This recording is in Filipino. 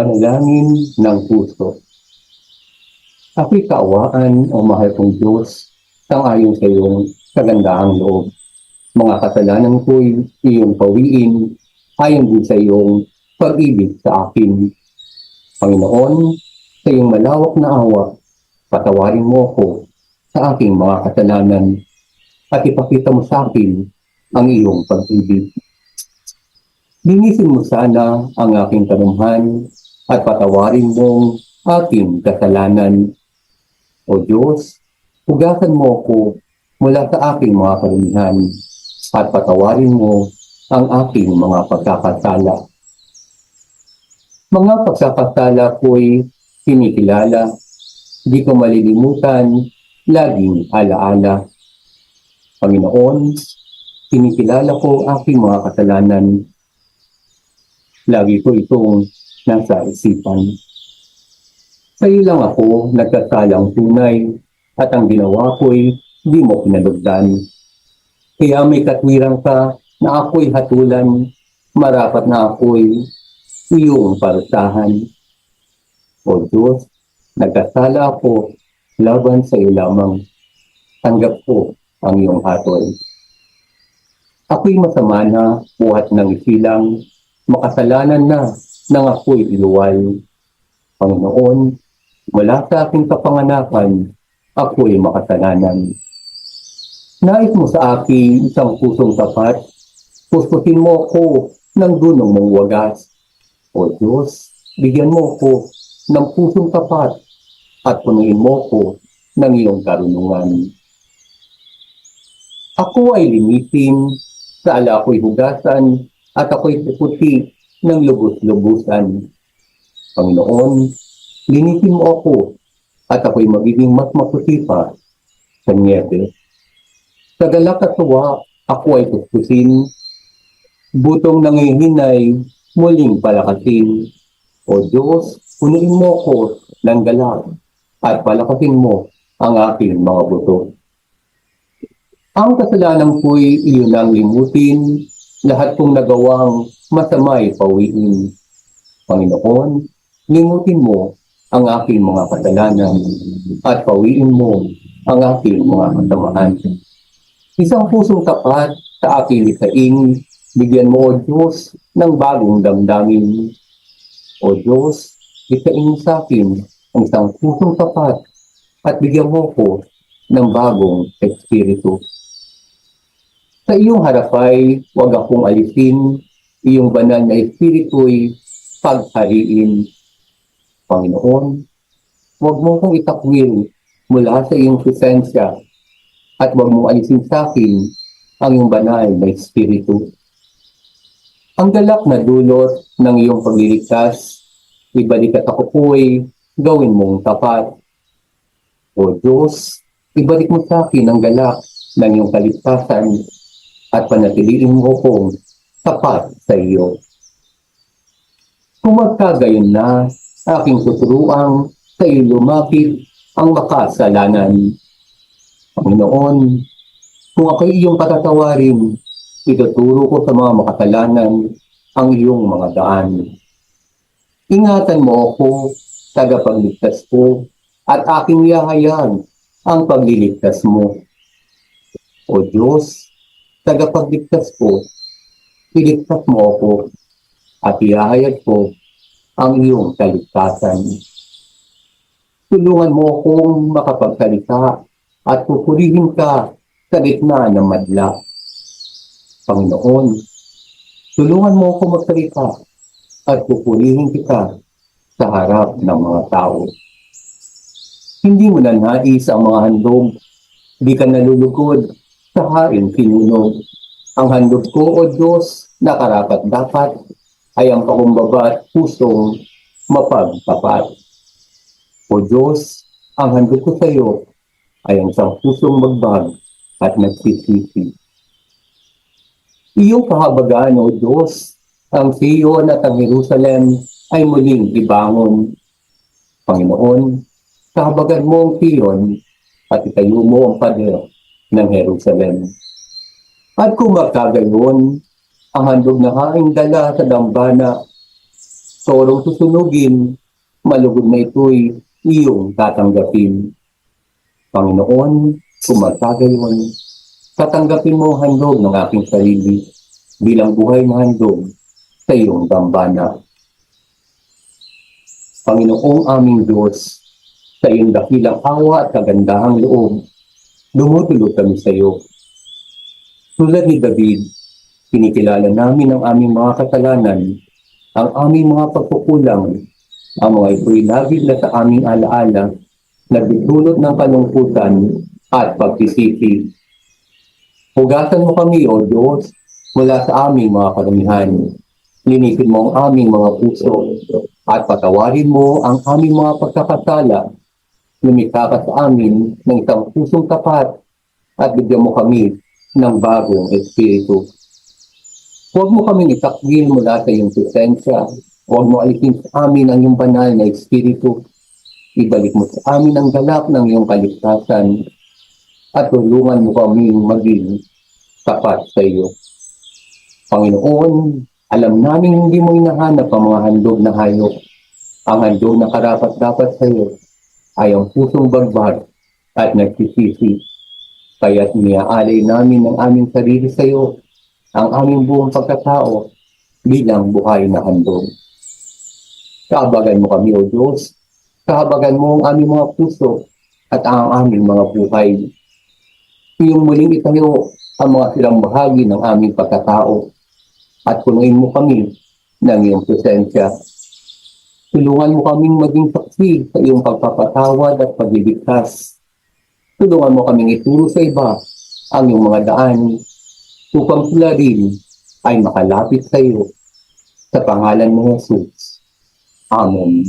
Panalangin ng puso. Ako'y kaawaan o mahal kong Diyos, sangayon sa iyong kagandahang loob. Mga kasalanan ko'y iyong pawiin, ayon din sa iyong pag-ibig sa akin. Panginoon, sa iyong malawak na awa, patawarin mo ako sa aking mga kasalanan at ipakita mo sa akin ang iyong pag-ibig. Linisin mo sana ang aking tanumhan at patawarin mong aking kasalanan. O Diyos, hugasan mo ako mula sa aking mga kalumihan at patawarin mo ang aking mga pagkakasala. Mga pagkakasala ko'y kinikilala, di ko malilimutan, laging alaala. Panginoon, kinikilala ko aking mga kasalanan. Lagi ko itong nasa isipan. Sa iyo lang ako nagkasalang tunay at ang ginawa ko'y di mo pinalugdan. Kaya may katwiran ka na ako'y hatulan, marapat na ako'y iyong parusahan. O Diyos, nagkasala ako laban sa iyo lamang. Tanggap ko ang iyong hatol. Ako'y masama na, buhat ng isilang, makasalanan na, nang ako'y iluwal. Panginoon, mula sa aking kapanganakan, ako'y makasalanan. Nais mo sa akin isang pusong tapat, puspusin mo ako ng dunong mong wagas. O Diyos, bigyan mo ako ng pusong tapat at punuin mo ako ng iyong karunungan. Ako ay limitin, sa ala ako'y hugasan, at ako'y puputi ng lubos-lubusan. Panginoon, linisin mo ako, at ako'y magiging mas maputi pa sa niebe. Sa galak at tuwa, ako ay kuskusin, butong nangihinay, muling palakasin. O Diyos, punuin mo ko ng galak at palakasin mo ang aking mga buto. Ang kasalanan ko'y iyon ang limutin, lahat kong nagawang masama'y pawiin. Panginoon, limutin mo ang aking mga kasalanan at pawiin mo ang aking mga kasamaan. Isang pusong tapat sa aking likain, bigyan mo, O Diyos, ng bagong damdamin. O Diyos, likain sa akin ang isang pusong tapat at bigyan mo ko ng bagong espiritu. Sa iyong harapay, huwag akong alisin, iyong banal na espiritu'y paghariin. Panginoon, huwag mo kong itakwil mula sa iyong presensya at huwag mong alisin sa akin ang iyong banal na espiritu. Ang galak na dulot ng iyong pagliligtas, ibalik at ako po'y gawin mong tapat. O Diyos, ibalik mo sa akin ang galak ng iyong kaligtasan at panatiliin mo kong tapat sa iyo. Kung magkagayon na, aking tuturuang sa iyo lumapit ang makasalanan. Panginoon, kung ako'y iyong patatawarin, ituturo ko sa mga makasalanan ang iyong mga daan. Ingatan mo ako, tagapagligtas ko, at aking yahayan ang pagliligtas mo. O Diyos, tagapagligtas ko, iligtas mo ako at ihahayag ko ang iyong kaligtasan. Tulungan mo akong makapagsalita at pupurihin ka sa gitna ng madla. Panginoon, tulungan mo ako magsalita at pupurihin kita sa harap ng mga tao. Hindi mo na nais ang mga handog, di ka nalulugod sa haring sinunog. Ang handog ko, O Diyos, na karapat dapat ay ang pakumbaba at pusong mapagtapat. O Diyos, ang handog ko sa iyo ay ang isang pusong magbag at nagsisisi. Iyong kahabagan, O Diyos, ang Sion at ang Jerusalem ay muling ibangon. Panginoon, kahabagan mo ang Sion at itayo mo ang pader ng Jerusalem. At kung magkagayon, ang handog na haing dala sa dambana, sorong susunugin, malugod na ito'y iyong tatanggapin. Panginoon, kumatagayon, tatanggapin mo handog ng aking sarili bilang buhay na handog sa iyong dambana. Panginoong aming Diyos, sa iyong dakilang awa at kagandahang loob, dumutulog kami sa iyo. Tulad ni David, kinikilala namin ang aming mga kasalanan, ang aming mga pagkukulang, ang mga ito'y labid na sa aming alaala, nagdudulot ng kalungkutan at pagsisisi. Hugasan mo kami, O Diyos, mula sa aming mga karamihan. Linisin mo ang aming mga puso at patawarin mo ang aming mga pagkakasala. Lumikha ka sa amin ng isang pusong tapat at bigyan mo kami ng bagong espiritu. Huwag mo kaming itakbil mula sa iyong presensya. Huwag mo alisin sa amin ang iyong banal na espiritu. Ibalik mo sa amin ang galak ng iyong kaligtasan at tulungan mo kaming maging tapat sa iyo. Panginoon, alam namin hindi mo hinahanap ang mga handog na hayop. Ang handog na karapat-dapat sa iyo ay ang pusong bagbag at nagsisisi. Kaya't niaalay namin ang aming sarili sa iyo, ang aming buong pagkatao bilang buhay na handog. Kaabagan mo kami, O Diyos. Kaabagan mo ang aming mga puso at ang aming mga buhay. Iyong muling itayo ang mga silang bahagi ng aming pagkatao at punuin mo kami ng iyong presensya. Tulungan mo kaming maging saksi sa iyong pagpapatawad at pagliligtas. Tulungan mo kaming ituro sa iba ang iyong mga daan upang sila rin ay makalapit sa iyo. Sa pangalan ni Jesus. Amen.